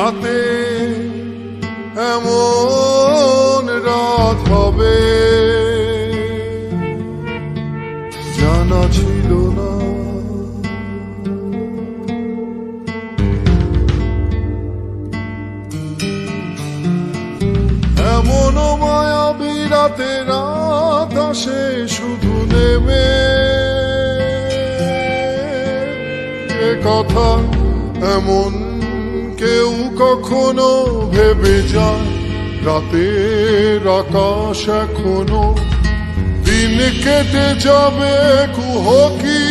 রাতে এমন রাত হবে। জানা ছিল না। এমন মায়া বিরাতে রাত আসে, শুধু নেমে। কথা এমন কেউ কখনো ভেবে যায়, রাতের আকাশ এখনও দিন কেটে যাবে কুহকি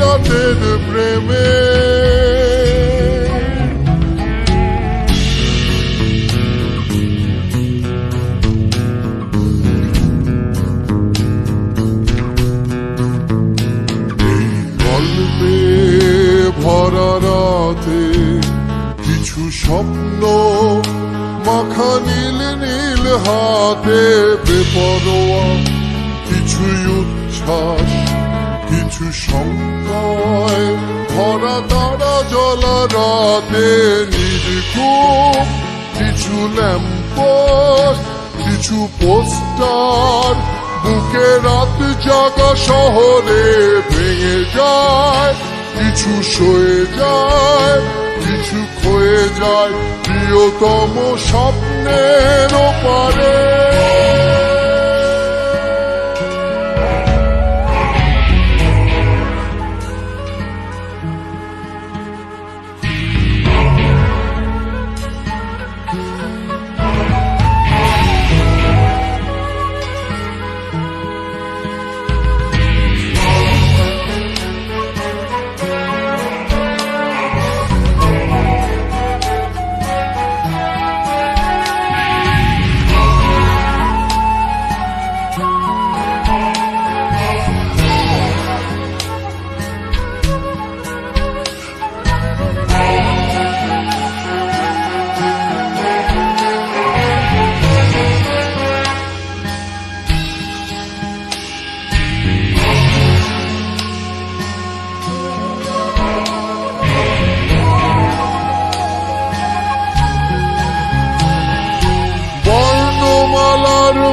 রাতের প্রেমে। ভরা রাতে স্বপ্ন, মাখা নীল নীল হাতে বেপরোয়া কিছু উচ্ছ্বাস কিছু সংকয় ভরা তারা জলা রাতে নির্ঘুম কিছু ল্যাম্পোস্ট কিছু পোস্টার, বুকে রাত জাগা শহরে ভেঙে যায়। কিছু সয়ে যায় কিছু ক্ষয়ে যায়। প্রিয়তম স্বপ্নের পারে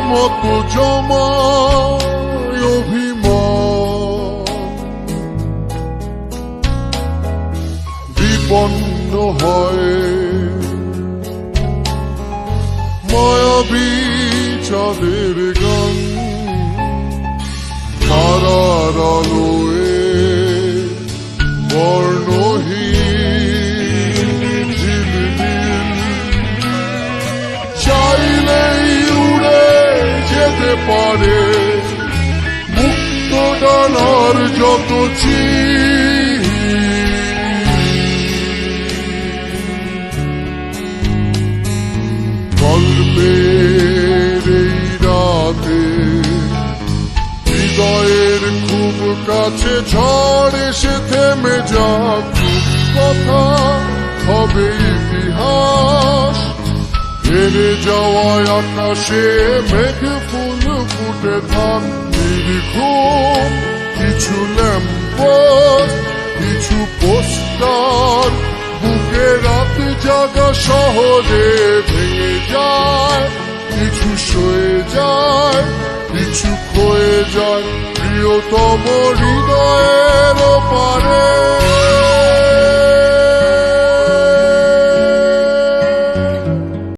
মতো জমা অভিমান। বিপন্ন হয়। মায়াবী চাঁদের গান পারে মুক্ত ডানার যত হৃদয়ের খুব কাছে ঝড় এসে থেমে যাক কথা হবে ইতিহাস হেরে যাওয়ায় আকাশে মেঘ ফুল ফুটে থাক নির্ঘুম কিছু ল্যাম্পোস্ট কিছু পোস্টার, বুকে রাত জাগা শহরে ভেঙে যায়। কিছু সয়ে যায়, কিছু ক্ষয়ে যায়। প্রিয়তম হৃদয়